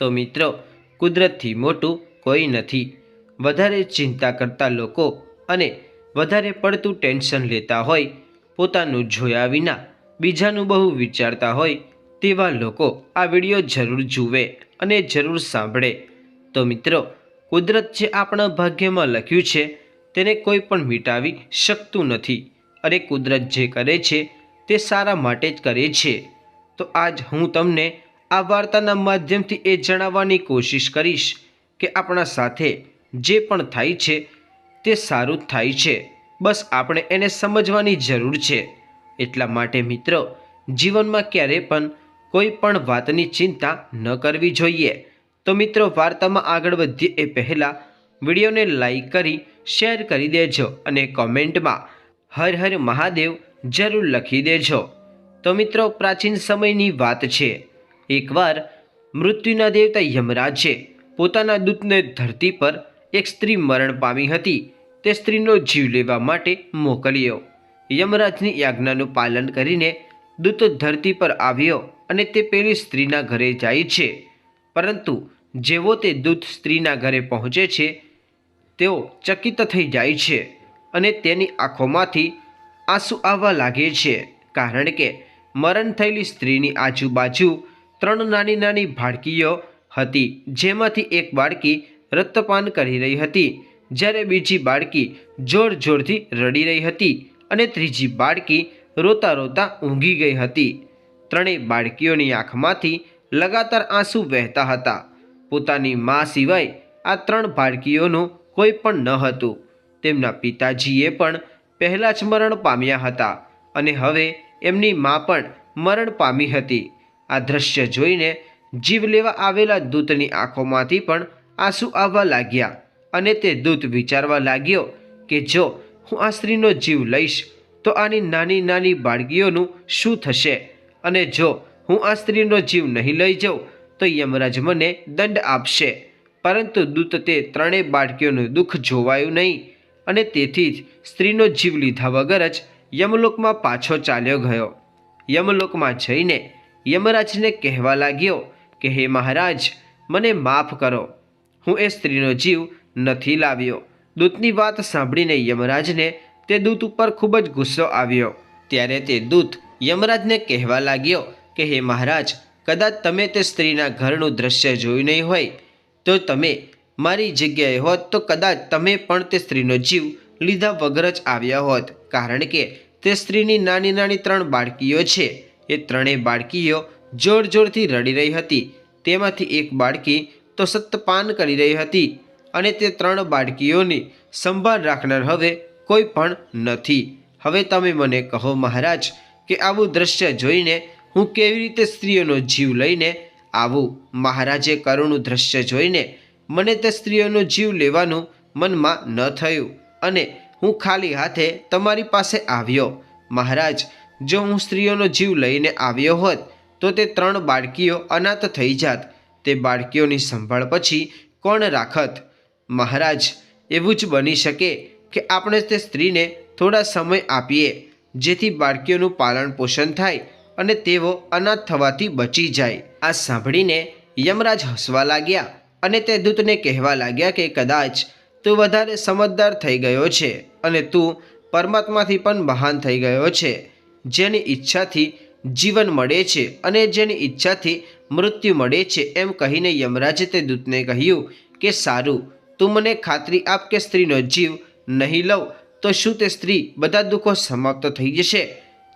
તો મિત્રો, કુદરતથી મોટું કોઈ નથી. વધારે ચિંતા કરતા લોકો અને વધારે પડતું ટેન્શન લેતા હોય, પોતાનું જોયા વિના બીજાનું બહુ વિચારતા હોય, તેવા લોકો આ વીડિયો જરૂર જુએ અને જરૂર સાંભળે. તો મિત્રો, કુદરત જે આપણા ભાગ્યમાં લખ્યું છે, તેને કોઈ પણ મિટાવી શકતું નથી. અને કુદરત જે કરે છે, તે સારા માટે જ કરે છે. તો આજ હું તમને આ વાર્તાના માધ્યમથી એ જણાવવાની કોશિશ કરીશ કે આપણા સાથે જે પણ થાય છે, તે સારું થાય છે. બસ આપણે એને સમજવાની જરૂર છે. એટલા માટે મિત્રો, જીવનમાં ક્યારે પણ કોઈ પણ વાતની ચિંતા ન કરવી જોઈએ. તો મિત્રો, વાર્તામાં આગળ વધીએ એ પહેલાં વિડીયોને લાઈક કરી, શેર કરી દેજો અને કોમેન્ટમાં હર હર મહાદેવ જરૂર લખી દેજો. તો મિત્રો, પ્રાચીન સમયની વાત છે. એકવાર મૃત્યુના દેવતા યમરાજે પોતાના દૂતને ધરતી પર એક સ્ત્રી મરણ પામી હતી. તે સ્ત્રીનો જીવ લેવા માટે મોકલ્યો. યમરાજની આજ્ઞાનું પાલન કરીને દૂત ધરતી પર આવ્યો અને તે પેલી સ્ત્રીના ઘરે જાય છે. પરંતુ જેવો તે દૂત સ્ત્રીના ઘરે પહોંચે છે, તેઓ ચકિત થઈ જાય છે અને તેની આંખોમાંથી આંસુ આવવા લાગે છે. કારણ કે મરણ થયેલી સ્ત્રીની આજુબાજુ ત્રણ નાની નાની બાળકીઓ હતી, જેમાંથી એક બાળકી રક્તપાન કરી રહી હતી. જ્યારે બીજી બાળકી જોર જોરથી રડી રહી હતી અને ત્રીજી બાળકી રોતા રોતા ઊંઘી ગઈ હતી. ત્રણેય બાળકીઓની આંખમાંથી લગાતાર આંસુ વહેતા હતા. પોતાની મા સિવાય આ ત્રણ બાળકીઓનું કોઈ પણ ન હતું. તેમના પિતાજીએ પણ પહેલાં જ મરણ પામ્યા હતા અને હવે એમની મા પણ મરણ પામી હતી. આ દ્રશ્ય જોઈને જીવ લેવા આવેલા દૂતની આંખોમાંથી પણ આંસુ આવવા લાગ્યા અને તે દૂત વિચારવા લાગ્યો કે જો હું આ સ્ત્રીનો જીવ લઈશ, તો આની નાની નાની બાળકીઓનું શું થશે? અને જો હું આ સ્ત્રીનો જીવ નહીં લઈ જાઉં, તો યમરાજ મને દંડ આપશે. પરંતુ દૂત તે ત્રણેય બાળકીઓનું દુઃખ જોવાયું નહીં અને તેથી જ સ્ત્રીનો જીવ લીધા વગર જ યમલોકમાં પાછો ચાલ્યો ગયો. યમલોકમાં જઈને યમરાજને કહેવા લાગ્યો કે, હે મહારાજ, મને માફ કરો. હું એ સ્ત્રીનો જીવ નથી લાવ્યો. દૂતની વાત સાંભળીને યમરાજને તે દૂત ઉપર ખૂબ જ ગુસ્સો આવ્યો. ત્યારે તે દૂત યમરાજને કહેવા લાગ્યો કે, હે મહારાજ, કદાચ તમે તે સ્ત્રીના ઘરનું દ્રશ્ય જોયું નહીં હોય, તો તમે મારી જગ્યાએ હોત, તો કદાચ તમે પણ તે સ્ત્રીનો જીવ લીધા વગર જ આવ્યા હોત. કારણ કે તે સ્ત્રીની નાની નાની ત્રણ બાળકીઓ છે. એ ત્રણેય બાળકીઓ જોર જોરથી રડી રહી હતી. તેમાંથી એક બાળકી તો સત્તપાન કરી રહી હતી અને તે ત્રણ બાળકીઓની સંભાળ રાખનાર હવે કોઈ પણ નથી. હવે તમે મને કહો મહારાજ કે આવું દ્રશ્ય જોઈને હું કેવી રીતે સ્ત્રીઓનો જીવ લઈને આવું? મહારાજે કરુણું દ્રશ્ય જોઈને મને તે સ્ત્રીઓનો જીવ લેવાનું મનમાં ન થયું અને હું ખાલી હાથે તમારી પાસે આવ્યો. મહારાજ જો હું સ્ત્રીઓનો જીવ લઈને આવ્યો હોત, તો તે ત્રણ બાળકીઓ અનાથ થઈ જાત. તે બાળકીઓની સંભાળ પછી કોણ રાખત? મહારાજ, એવું જ બની શકે કે આપણે તે સ્ત્રીને થોડા સમય આપીએ, જેથી બાળકીઓનું પાલન પોષણ થાય અને તેઓ અનાથ થવાથી બચી જાય. આ સાંભળીને યમરાજ હસવા લાગ્યા અને તે દૂતને કહેવા લાગ્યા કે, કદાચ તું વધારે સમજદાર થઈ ગયો છે અને તું પરમાત્માથી પણ મહાન થઈ ગયો છે. જેની ઈચ્છાથી જીવન મળે છે અને જેની ઈચ્છાથી મૃત્યુ મળે છે એમ કહીને યમરાજે તે દૂતને કહ્યું કે, સારું તું મને ખાતરી આપ કે સ્ત્રીનો જીવ નહીં લઉં, તો શું તે સ્ત્રી બધા દુઃખો સમાપ્ત થઈ જશે?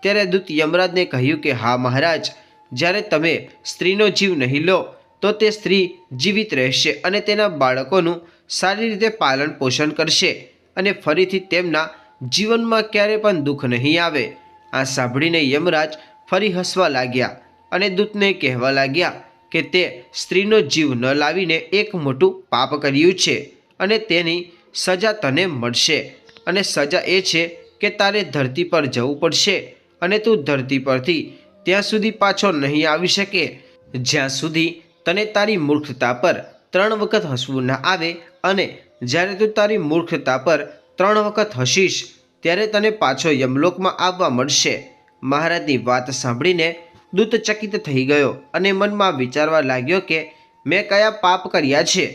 ત્યારે દૂત યમરાજને કહ્યું કે, હા, મહારાજ, જ્યારે તમે સ્ત્રીનો જીવ નહીં લો, તો તે સ્ત્રી જીવિત રહેશે અને તેના બાળકોનું સારી રીતે પાલન પોષણ કરશે અને ફરીથી તેમના જીવનમાં ક્યારે પણ દુઃખ નહીં આવે. આ સાંભળીને યમરાજ ફરી હસવા લાગ્યા અને દૂતને કહેવા લાગ્યા કે તે સ્ત્રીનો જીવ ન લાવીને એક મોટું પાપ કર્યું છે અને તેની સજા તને મળશે. અને સજા એ છે કે તારે ધરતી પર જવું પડશે અને તું ધરતી પરથી ત્યાં સુધી પાછો નહીં આવી શકે. જ્યાં સુધી તને તારી મૂર્ખતા પર ત્રણ વખત હસવું ના આવે અને જ્યારે તું તારી મૂર્ખતા પર ત્રણ વખત હસીશ ત્યારે તને પાછો યમલોકમાં આવવા મળશે. મહારાજની વાત સાંભળીને દૂત ચકિત થઈ ગયો અને મનમાં વિચારવા લાગ્યો કે મેં કયા પાપ કર્યા છે?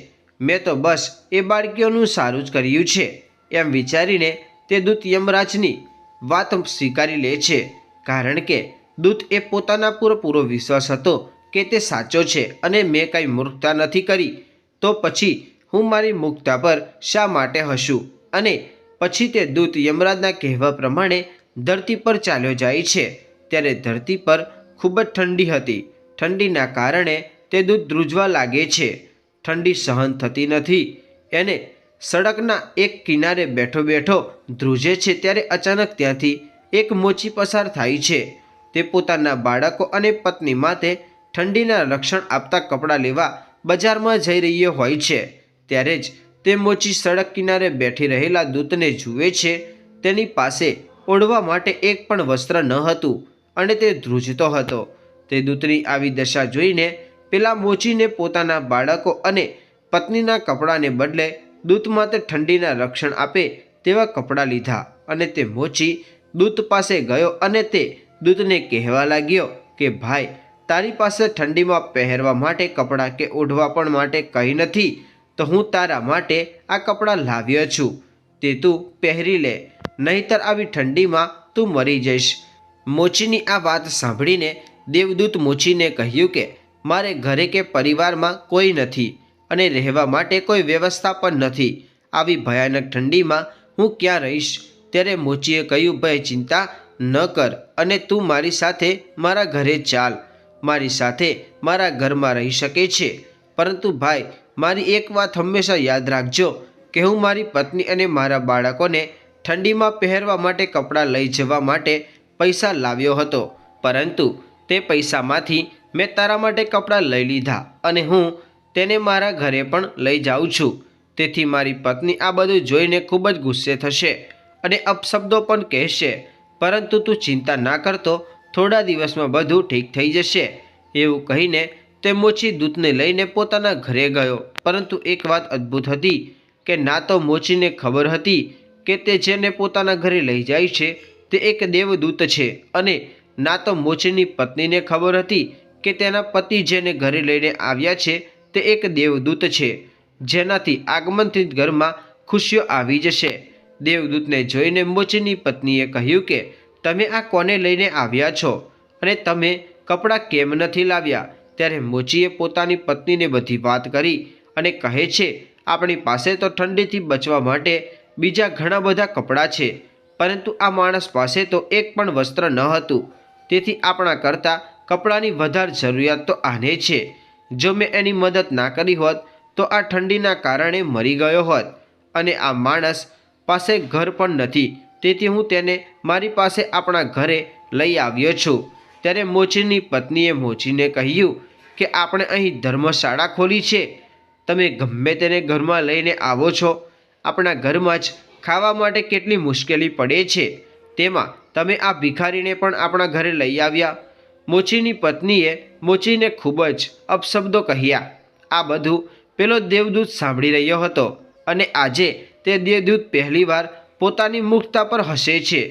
મેં તો બસ એ બાળકીઓનું સારું જ કર્યું છે. એમ વિચારીને તે દૂત યમરાજની વાત સ્વીકારી લે છે. કારણ કે દૂત એ પોતાના પૂરેપૂરો વિશ્વાસ હતો કે તે સાચો છે અને મેં કંઈ મૂર્ખતા નથી કરી, તો પછી હું મારી મુક્તા પર શા માટે હશું અને પછી તે દૂત યમરાજના કહેવા પ્રમાણે ધરતી પર ચાલ્યો જાય છે. ત્યારે ધરતી પર ખૂબ જ ઠંડી હતી. ઠંડીના કારણે તે દૂધ ધ્રુજવા લાગે છે. ઠંડી સહન થતી નથી. એને સડકના એક કિનારે બેઠો બેઠો ધ્રુજે છે ત્યારે અચાનક ત્યાંથી એક મોચી પસાર થાય છે. તે પોતાના બાળકો અને પત્ની માટે ઠંડીના રક્ષણ આપતા કપડાં લેવા બજારમાં જઈ રહ્યો હોય છે. ત્યારે જ તે મોચી સડક કિનારે બેઠી રહેલા દૂતને જુએ છે. તેની પાસે ઓઢવા માટે એક પણ વસ્ત્ર ન હતું અને તે ધ્રુજતો હતો. તે દૂતની આવી દશા જોઈને પેલા મોચીને પોતાના બાળકો અને પત્નીના કપડાને બદલે દૂત માટે ઠંડીના રક્ષણ આપે તેવા કપડાં લીધા અને તે મોચી દૂત પાસે ગયો અને તે દૂતને કહેવા લાગ્યો કે, ભાઈ, તારી પાસે ઠંડીમાં પહેરવા માટે કપડાં કે ઓઢવા પણ માટે કંઈ નથી. તો હું તારા માટે આ કપડાં લાવ્યો છું. તે તું પહેરી લે, નહીતર આવી ઠંડીમાં તું મરી જઈશ. મોચીની આ વાત સાંભળીને દેવદૂત મોચીને કહ્યું કે, મારે ઘરે કે પરિવારમાં કોઈ નથી અને રહેવા માટે કોઈ વ્યવસ્થા પણ નથી. આવી ભયાનક ઠંડીમાં હું ક્યાં રહીશ? ત્યારે મોચીએ કહ્યું ભાઈ ચિંતા ન કર અને તું મારી સાથે મારા ઘરે ચાલ. મારી સાથે મારા ઘરમાં રહી શકે છે. પરંતુ ભાઈ મારી એક વાત હંમેશા યાદ રાખજો કે હું મારી પત્ની અને મારા બાળકોને ઠંડીમાં પહેરવા માટે કપડાં લઈ જવા માટે પૈસા લાવ્યો હતો. પરંતુ તે પૈસામાંથી મેં તારા માટે કપડાં લઈ લીધા અને હું તેને મારા ઘરે પણ લઈ જાઉં છું. તેથી મારી પત્ની આ બધું જોઈને ખૂબ જ ગુસ્સે થશે અને અપશબ્દો પણ કહેશે. પરંતુ તું ચિંતા ના કરતો, થોડા દિવસમાં બધું ઠીક થઈ જશે. એવું કહીને તે મોચી દૂતને લઈને પોતાના ઘરે ગયો. પરંતુ એક વાત અદ્ભુત હતી કે ના તો મોચીને ખબર હતી કે તે જેને પોતાના ઘરે લઈ જાય છે, તે એક દેવદૂત છે. અને ના તો મોચીની પત્નીને ખબર હતી કે તેના પતિ જેને ઘરે લઈને આવ્યા છે, તે એક દેવદૂત છે. જેનાથી આગમનથી ઘરમાં ખુશીઓ આવી જશે. દેવદૂતને જોઈને મોચીની પત્નીએ કહ્યું કે, તમે આ કોને લઈને આવ્યા છો? અને તમે કપડાં કેમ નથી લાવ્યા? ત્યારે મોચીએ પોતાની પત્નીને બધી વાત કરી અને કહે છે, આપણી પાસે તો ઠંડીથી બચવા માટે બીજા ઘણા બધા કપડાં છે, પરંતુ આ માણસ પાસે તો એક પણ વસ્ત્ર ન હતું. તેથી આપણા કરતાં કપડાની વધારે જરૂરિયાત તો આને છે. જો મેં એની મદદ ના કરી હોત, તો આ ઠંડીના કારણે મરી ગયો હોત અને આ માણસ પાસે ઘર પણ નથી. તેથી હું તેને મારી પાસે આપણા ઘરે લઈ આવ્યો છું. ત્યારે મોચીની પત્નીએ મોચીને કહ્યું કે આપણે અહીં ધર્મશાળા ખોલી છે. તમે ગમે તેને ઘરમાં લઈને આવો છો. આપણા ઘરમાં જ ખાવા માટે કેટલી મુશ્કેલી પડે છે. તેમાં તમે આ ભિખારીને પણ આપણા ઘરે લઈ આવ્યા. મોચીની પત્નીએ મોચીને ખૂબ જ અપશબ્દો કહ્યા. આ બધું પેલો દેવદૂત સાંભળી રહ્યો હતો અને આજે તે દેવદૂત પહેલીવાર પોતાની મુક્તા પર હસે છે.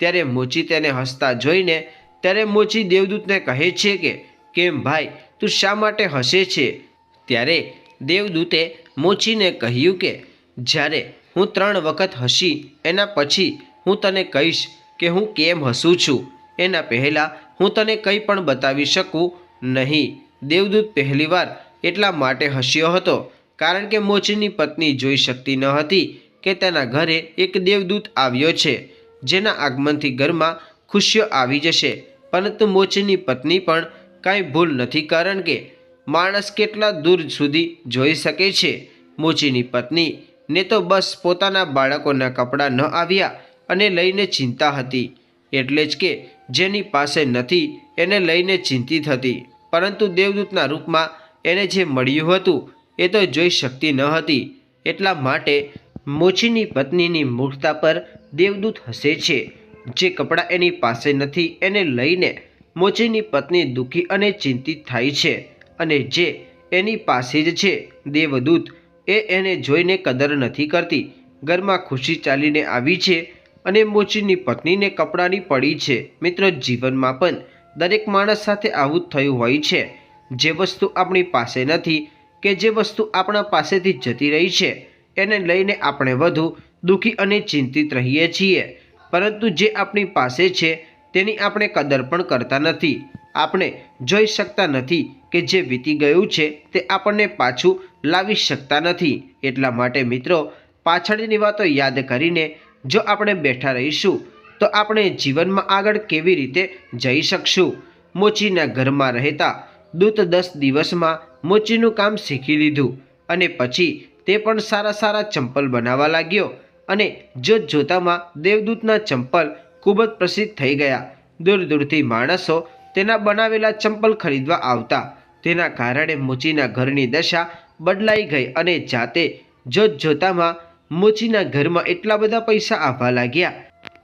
ત્યારે મોચી તેને હસતા જોઈને ત્યારે મોચી દેવદૂતને કહે છે કે, કેમ ભાઈ તું શા માટે હસે છે? ત્યારે દેવદૂતે મોચીને કહ્યું કે, જ્યારે હું ત્રણ વખત હસી, એના પછી હું તને કહીશ કે હું કેમ હસું છું. એના પહેલાં હું તને કંઈ પણ બતાવી શકું નહીં. દેવદૂત પહેલીવાર એટલા માટે હસ્યો હતો, કારણ કે મોચીની પત્ની જોઈ શકતી ન હતી કે તેના ઘરે એક દેવદૂત આવ્યો છે, જેના આગમનથી ઘરમાં ખુશીઓ આવી જશે. પરંતુ મોચીની પત્ની પણ કાંઈ ભૂલ નથી કારણ કે માણસ કેટલા દૂર સુધી જોઈ શકે છે. મોચીની પત્ની ને તો બસ પોતાના બાળકોના કપડાં ન આવ્યા અને લઈને ચિંતા હતી. એટલે જ કે જેની પાસે નથી એને લઈને ચિંતિત હતી. પરંતુ દેવદૂતના રૂપમાં એને જે મળ્યું હતું એ તો જોઈ શકતી ન હતી. એટલા માટે મોચીની પત્નીની મૂર્ખતા પર દેવદૂત હસે છે. જે કપડાં એની પાસે નથી એને લઈને મોચીની પત્ની દુઃખી અને ચિંતિત થાય છે અને જે એની પાસે જ છે, દેવદૂત, એ એને જોઈને કદર નથી કરતી. ઘરમાં ખુશી ચાલીને આવી છે અને મોચીની પત્નીને કપડાની પડી છે. મિત્રો, જીવનમાં પણ દરેક માણસ સાથે આવું જ થયું હોય છે. જે વસ્તુ આપણી પાસે નથી કે જે વસ્તુ આપણા પાસેથી જતી રહી છે, એને લઈને આપણે વધુ દુઃખી અને ચિંતિત રહીએ છીએ. પરંતુ જે આપણી પાસે છે તેની આપણે કદર પણ કરતા નથી. આપણે જોઈ શકતા નથી કે જે વીતી ગયું છે તે આપણને પાછું લાવી શકતા નથી. એટલા માટે મિત્રો, પાછળની વાતો યાદ કરીને જો આપણે બેઠા રહીશું, તો આપણે જીવનમાં આગળ કેવી રીતે જઈ શકશું? મોચીના ઘરમાં રહેતા દૂત દસ દિવસમાં મોચીનું કામ શીખી લીધું અને પછી તે પણ સારા સારા ચંપલ બનાવવા લાગ્યો અને જોત જોતામાં દેવદૂતના ચંપલ ખૂબ જ પ્રસિદ્ધ થઈ ગયા. દૂર દૂરથી માણસો તેના બનાવેલા ચંપલ ખરીદવા આવતા. તેના કારણે મોચીના ઘરની દશા બદલાઈ ગઈ અને જાતે જોત જોતામાં મોચીના ઘરમાં એટલા બધા પૈસા આવવા લાગ્યા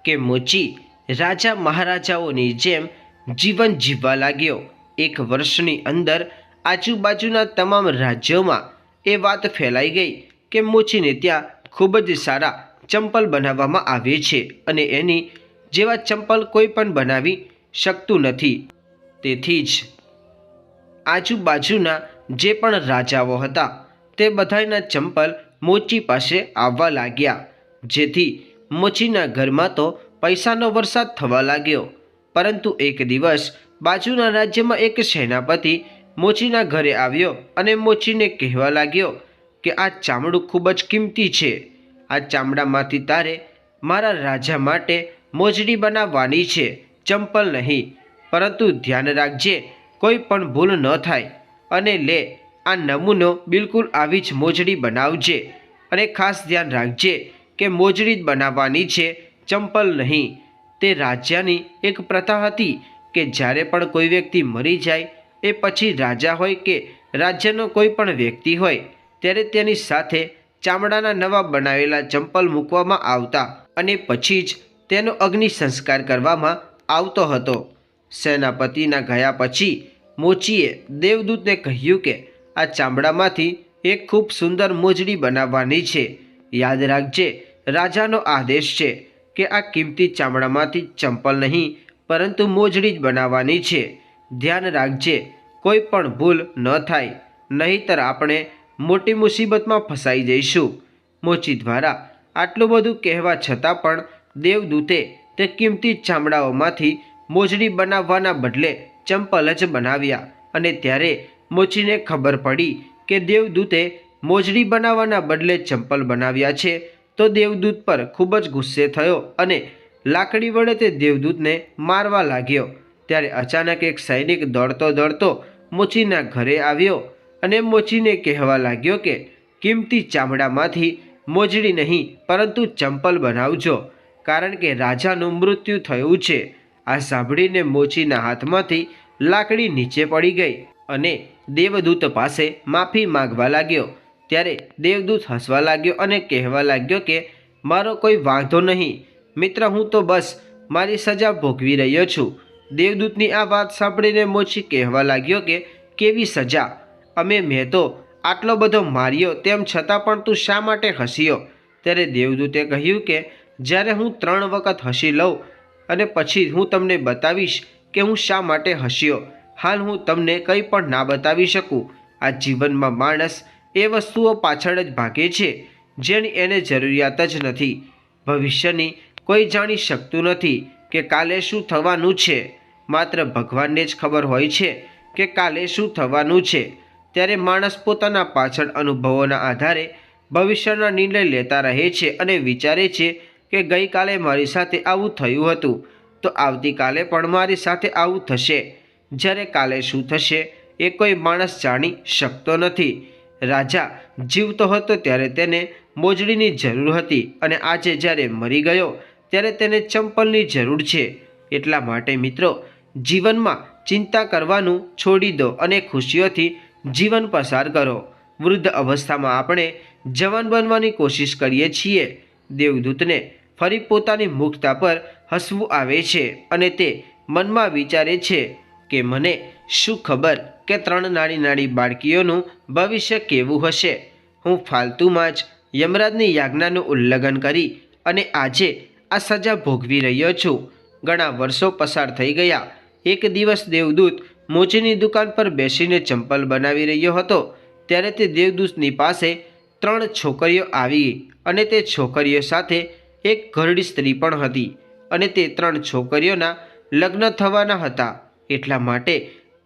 કે મોચી રાજા મહારાજાઓની જેમ જીવન જીવવા લાગ્યો. એક વર્ષની અંદર આજુબાજુના તમામ રાજ્યોમાં એ વાત ફેલાઈ ગઈ કે મોચીને ત્યાં ખૂબ જ સારા ચંપલ બનાવવામાં આવે છે અને એની જેવા ચંપલ કોઈ પણ બનાવી શકતું નથી. તેથી જ આજુબાજુના જે પણ રાજાઓ હતા, તે બધાના ચંપલ મોચી પાસે આવવા લાગ્યા. જેથી મોચીના ઘરમાં તો પૈસાનો વરસાદ થવા લાગ્યો. પરંતુ એક દિવસ બાજુના રાજ્યમાં એક સેનાપતિ મોચીના ઘરે આવ્યો અને મોચીને કહેવા લાગ્યો કે, આ ચામડું ખૂબ જ કિંમતી છે. આ ચામડામાંથી તારે મારા રાજા માટે મોજડી બનાવવાની છે. ચંપલ નહીં, પરંતુ ધ્યાન રાખજે, કોઈ પણ ભૂલ ન થાય. અને લે, આ નમૂનો બિલકુલ આવી જ મોજડી બનાવજે. અને ખાસ ધ્યાન રાખજે કે મોજડી જ બનાવવાની છે. ચંપલ નહીં, તે રાજ્યની એક પ્રથા હતી કે જ્યારે પણ કોઈ વ્યક્તિ મરી જાય, એ પછી રાજા હોય કે રાજ્યનો કોઈ પણ વ્યક્તિ હોય, ત્યારે તેની સાથે ચામડાના નવા બનાવેલા ચંપલ મૂકવામાં આવતા. અને પછી જ તેનો અગ્નિ સંસ્કાર કરવામાં આવતો હતો. સેનાપતિના ગયા પછી મોચીએ દેવદૂતને કહ્યું કે આ ચામડામાંથી એક ખૂબ સુંદર મોજડી બનાવવાની છે. યાદ રાખજે, રાજાનો આદેશ છે કે આ કિંમતી ચામડામાંથી ચંપલ નહીં, પરંતુ મોજડી જ બનાવવાની છે. ધ્યાન રાખજે, કોઈ પણ ભૂલ ન થાય, નહીંતર આપણે મોટી મુસીબતમાં ફસાઈ જઈશું. મોચી દ્વારા આટલું બધું કહેવા છતાં પણ દેવદૂતે તે કિંમતી ચામડાઓમાંથી મોજડી બનાવવાના બદલે ચંપલ જ બનાવ્યા અને ત્યારે મોચીને ખબર પડી કે દેવદૂતે મોજડી બનાવવાના બદલે ચંપલ બનાવ્યા છે તો દેવદૂત પર ખૂબ જ ગુસ્સે થયો અને લાકડી વડે તે દેવદૂતને મારવા લાગ્યો. ત્યારે અચાનક એક સૈનિક દોડતો દોડતો મોચીના ઘરે આવ્યો અને મોચીને કહેવા લાગ્યો કે, કિંમતી ચામડામાંથી મોજડી નહીં, પરંતુ ચંપલ બનાવજો. કારણ કે રાજાનું મૃત્યુ થયું છે. આ સાંભળીને મોચીના હાથમાંથી લાકડી નીચે પડી ગઈ અને દેવદૂત પાસે માફી માંગવા લાગ્યો. ત્યારે દેવદૂત હસવા લાગ્યો અને કહેવા લાગ્યો કે, મારો કોઈ વાંધો નહીં. મિત્ર, હું તો બસ મારી સજા ભોગવી રહ્યો છું. દેવદૂતની આ વાત સાંભળીને મોચી કહેવા લાગ્યો કે, કેવી સજા? અમે મેં તો આટલો બધો માર્યો તેમ છતાં પણ તું શા માટે હસ્યો? ત્યારે દેવદૂતે કહ્યું કે જ્યારે હું ત્રણ વખત હસી લઉં અને પછી હું તમને બતાવીશ કે હું શા માટે હસ્યો, હાલ હું તમને કંઈ પણ ના બતાવી શકું. આ જીવનમાં માણસ એ વસ્તુઓ પાછળ જ ભાગે છે, જેની એને જરૂરિયાત જ નથી. ભવિષ્યની કોઈ જાણી શકતું નથી કે કાલે શું થવાનું છે. માત્ર ભગવાનને જ ખબર હોય છે કે કાલે શું થવાનું છે. ત્યારે માણસ પોતાના પાછળ અનુભવોના આધારે ભવિષ્યના નિર્ણય લેતા રહે છે અને વિચારે છે કે ગઈકાલે મારી સાથે આવું થયું હતું, તો આવતીકાલે પણ મારી સાથે આવું થશે. જ્યારે કાલે શું થશે એ કોઈ માણસ જાણી શકતો નથી. રાજા જીવતો હતો ત્યારે તેને મોજડીની જરૂર હતી અને આજે જ્યારે મરી ગયો, ત્યારે તેને ચંપલની જરૂર છે. એટલા માટે મિત્રો, જીવનમાં ચિંતા કરવાનું છોડી દો અને ખુશીઓથી જીવન પસાર કરો. વૃદ્ધ અવસ્થામાં આપણે જવાન બનવાની કોશિશ કરીએ છીએ. દેવદૂતને ફરી પોતાની મુક્તા પર હસવું આવે છે અને તે મનમાં વિચારે છે કે મને શું ખબર કે ત્રણ નાની નાની બાળકીઓનું ભવિષ્ય કેવું હશે. હું ફાલતુમાં જ યમરાજની યાજ્ઞાનું ઉલ્લંઘન કરી અને આજે આ સજા ભોગવી રહ્યો છું. ઘણા વર્ષો પસાર થઈ ગયા. એક દિવસ દેવદૂત મોચીની દુકાન પર બેસીને ચંપલ બનાવી રહ્યો હતો. ત્યારે તે દેવદૂતની પાસે ત્રણ છોકરીઓ આવી અને તે છોકરીઓ સાથે એક ઘરડી સ્ત્રી પણ હતી અને તે ત્રણ છોકરીઓના લગ્ન થવાના હતા. એટલા માટે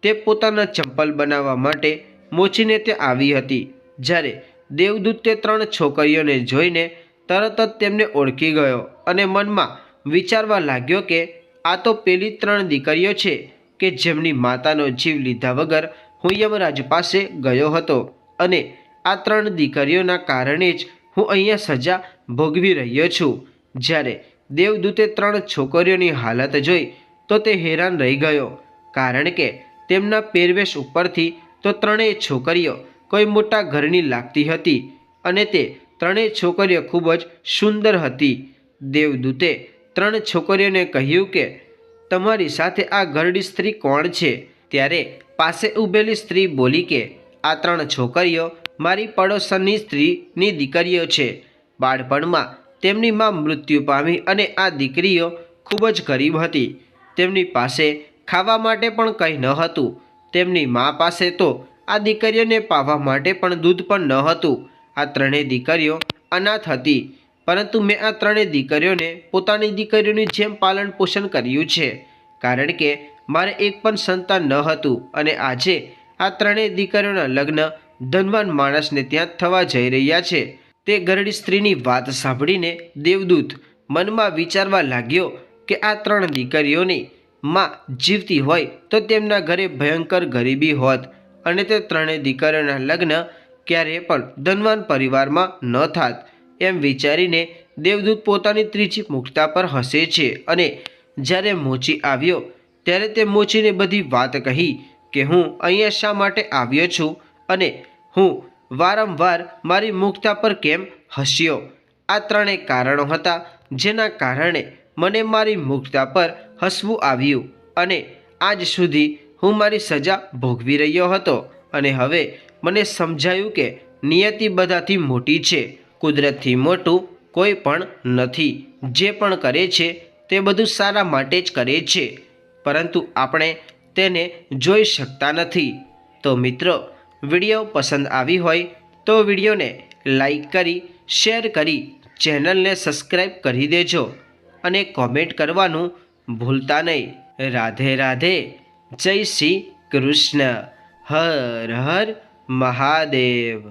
તે પોતાના ચંપલ બનાવવા માટે મોચીને તે આવી હતી. જ્યારે દેવદૂત તે ત્રણ છોકરીઓને જોઈને તરત જ તેમને ઓળખી ગયો અને મનમાં વિચારવા લાગ્યો કે આ તો પેલી ત્રણ દીકરીઓ છે કે જેમની માતાનો જીવ લીધા વગર હું યમરાજ પાસે ગયો હતો અને આ ત્રણ દીકરીઓના કારણે જ હું અહીંયા સજા ભોગવી રહ્યો છું. જ્યારે દેવદૂતે ત્રણ છોકરીઓની હાલત જોઈ, તો તે હેરાન રહી ગયો. કારણ કે તેમના પહેરવેશ ઉપરથી તો ત્રણેય છોકરીઓ કોઈ મોટા ઘરની લાગતી હતી અને તે ત્રણેય છોકરીઓ ખૂબ જ સુંદર હતી. દેવદૂતે ત્રણ છોકરીઓને કહ્યું કે, તમારી સાથે આ ઘરડી સ્ત્રી કોણ છે? ત્યારે પાસે ઊભેલી સ્ત્રી બોલી કે, આ ત્રણ છોકરીઓ મારી પડોશની સ્ત્રીની દીકરીઓ છે. બાળપણમાં તેમની મા મૃત્યુ પામી અને આ દીકરીઓ ખૂબ જ ગરીબ હતી. તેમની પાસે ખાવા માટે પણ કંઈ ન હતું. તેમની મા પાસે તો આ દીકરીઓને પાવા માટે પણ દૂધ પણ ન હતું. આ ત્રણેય દીકરીઓ અનાથ હતી. પરંતુ મેં આ ત્રણેય દીકરીઓને પોતાની દીકરીઓની જેમ પાલન પોષણ કર્યું છે. કારણ કે મારે એક પણ સંતાન ન હતું અને આજે આ ત્રણેય દીકરીઓના લગ્ન ધનવાન માણસને ત્યાં થવા જઈ રહ્યા છે. તે ગરડી સ્ત્રીની વાત સાંભળીને દેવદૂત મનમાં વિચારવા લાગ્યો કે આ ત્રણ દીકરીઓની માં જીવતી હોય તો તેમના ઘરે ભયંકર ગરીબી હોત અને તે ત્રણેય દીકરીઓના લગ્ન ક્યારેય પણ ધનવાન પરિવારમાં ન થાત. એમ વિચારીને દેવદૂત પોતાની ત્રીજી મુક્તા પર હસે છે અને જ્યારે મોચી આવ્યો ત્યારે તે મોચીને બધી વાત કહી કે હું અહીંયા શા માટે આવ્યો છું અને હું વારંવાર મારી મુક્તા પર કેમ હસ્યો? આ ત્રણેય કારણો હતા, જેના કારણે મને મારી મુક્તા પર હસવું આવ્યું અને આજ સુધી હું મારી સજા ભોગવી રહ્યો હતો અને હવે મને સમજાયું કે નિયતિ બધાથી મોટી છે, કુદરતથી મોટું કોઈ પણ નથી, જે પણ કરે છે તે બધું સારા માટે જ કરે છે, પરંતુ આપણે તેને જોઈ શકતા નથી. તો મિત્રો વીડિયો પસંદ આવી હોય તો વિડીયોને લાઈક કરી, શેર કરી ચેનલને સબસ્ક્રાઈબ કરી દેજો અને કોમેન્ટ કરવાનું ભૂલતા નહીં. રાધે રાધે. જય શ્રી કૃષ્ણ. હર હર મહાદેવ.